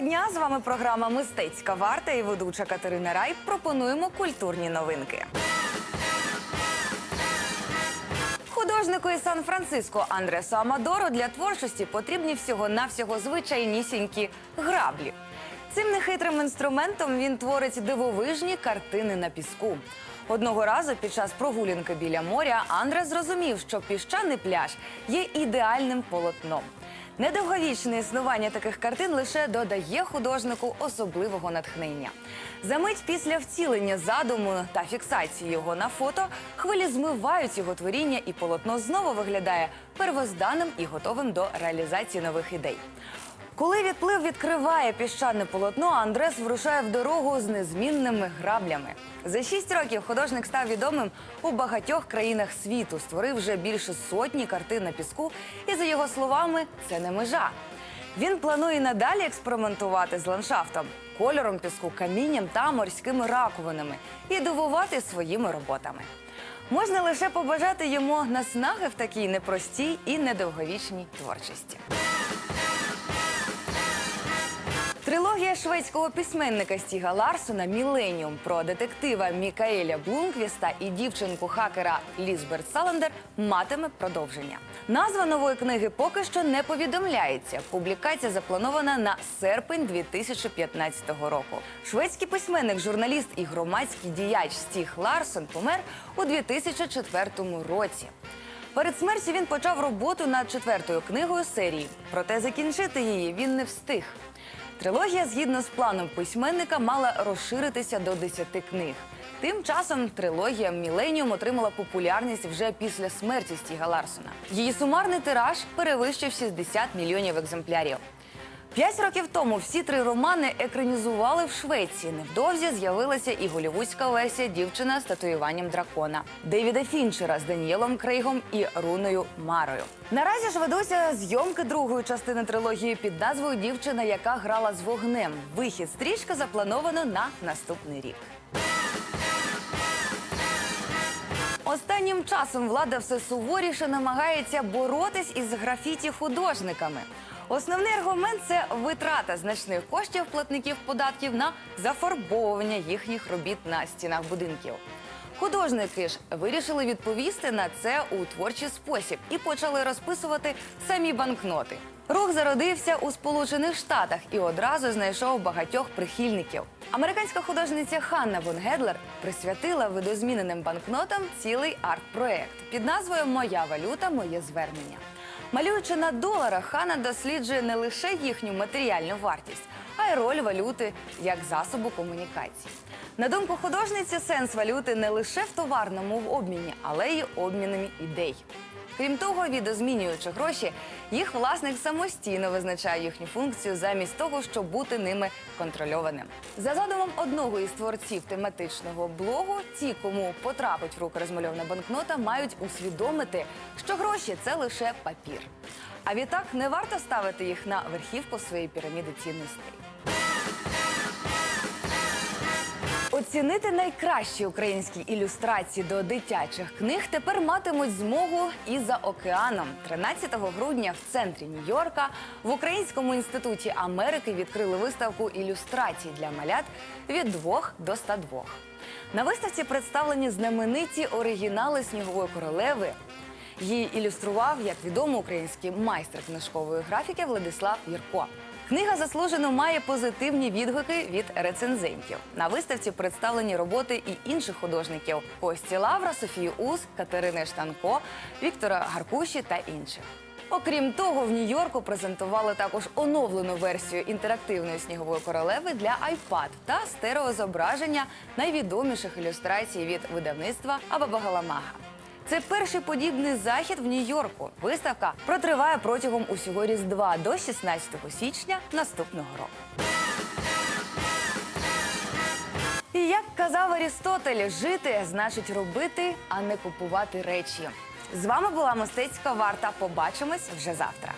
дня! З вами програма Мистецька варта і ведуча Катерина Рай. Пропонуємо культурні новинки. Художнику із Сан-Франциско Андресу Амадору для творчості потрібні всього-навсього звичайнісінькі граблі. Цим нехитрим інструментом він творить дивовижні картини на піску. Одного разу під час прогулянки біля моря Андрес зрозумів, що піщаний пляж є ідеальним полотном. Недовговічне існування таких картин лише додає художнику особливого натхнення. За мить після втілення задуму та фіксації його на фото хвилі змивають його творіння, і полотно знову виглядає первозданим і готовим до реалізації нових ідей. Коли відплив відкриває піщане полотно, Андрес вирушає в дорогу з незмінними граблями. За шість років художник став відомим у багатьох країнах світу, створив вже більше сотні картин на піску, і за його словами, це не межа. Він планує надалі експериментувати з ландшафтом, кольором піску, камінням та морськими раковинами і дивувати своїми роботами. Можна лише побажати йому наснаги в такій непростій і недовговічній творчості. Трилогія шведського письменника Стіга Ларсона Міленіум про детектива Мікаеля Блумквіста і дівчинку хакера Лізберт Саландер матиме продовження. Назва нової книги поки що не повідомляється. Публікація запланована на серпень 2015 року. Шведський письменник, журналіст і громадський діяч Стіг Ларсон помер у 2004 році. Перед смертю він почав роботу над четвертою книгою серії, проте закінчити її він не встиг. Трилогія, згідно з планом письменника, мала розширитися до 10 книг. Тим часом трилогія Міленіум отримала популярність вже після смерті Стіга Ларсона. Її сумарний тираж перевищив 60 мільйонів екземплярів. П'ять років тому всі три романи екранізували в Швеції. Невдовзі з'явилася і голівудська версія дівчина з татуюванням дракона Девіда Фінчера з Даніелом Крейгом і Руною Марою. Наразі ж ведуться зйомки другої частини трилогії під назвою Дівчина, яка грала з вогнем. Вихід стрічки заплановано на наступний рік. Останнім часом влада все суворіше намагається боротись із графіті художниками. Основний аргумент це витрата значних коштів платників податків на зафарбовування їхніх робіт на стінах будинків. Художники ж вирішили відповісти на це у творчий спосіб і почали розписувати самі банкноти. Рух зародився у Сполучених Штатах і одразу знайшов багатьох прихильників. Американська художниця Ханна Вон Гедлер присвятила видозміненим банкнотам цілий арт-проект під назвою Моя валюта, моє звернення. Малюючи на доларах, хана досліджує не лише їхню матеріальну вартість, а й роль валюти як засобу комунікації. На думку художниці, сенс валюти не лише в товарному обміні, але й обмінами ідей. Крім того, відозмінюючи гроші, їх власник самостійно визначає їхню функцію замість того, щоб бути ними контрольованим. За задумом одного із творців тематичного блогу, ті, кому потрапить в руки розмальована банкнота, мають усвідомити, що гроші це лише папір. А відтак не варто ставити їх на верхівку своєї піраміди цінностей. Оцінити найкращі українські ілюстрації до дитячих книг тепер матимуть змогу і за океаном. 13 грудня в центрі Нью-Йорка в Українському інституті Америки відкрили виставку ілюстрацій для малят від 2 до 102. На виставці представлені знамениті оригінали снігової королеви. Її ілюстрував, як відомо, український майстер книжкової графіки Владислав Єрко. Книга заслужено має позитивні відгуки від рецензентів. На виставці представлені роботи і інших художників: Кості Лавра, Софії Ус, Катерини Штанко, Віктора Гаркуші та інших. Окрім того, в Нью-Йорку презентували також оновлену версію інтерактивної снігової королеви для iPad та стереозображення найвідоміших ілюстрацій від видавництва Абабагаламага. Це перший подібний захід в Нью-Йорку. Виставка протриває протягом усього різдва до 16 січня наступного року. І як казав Арістотель, жити значить робити, а не купувати речі. З вами була мистецька варта. Побачимось вже завтра.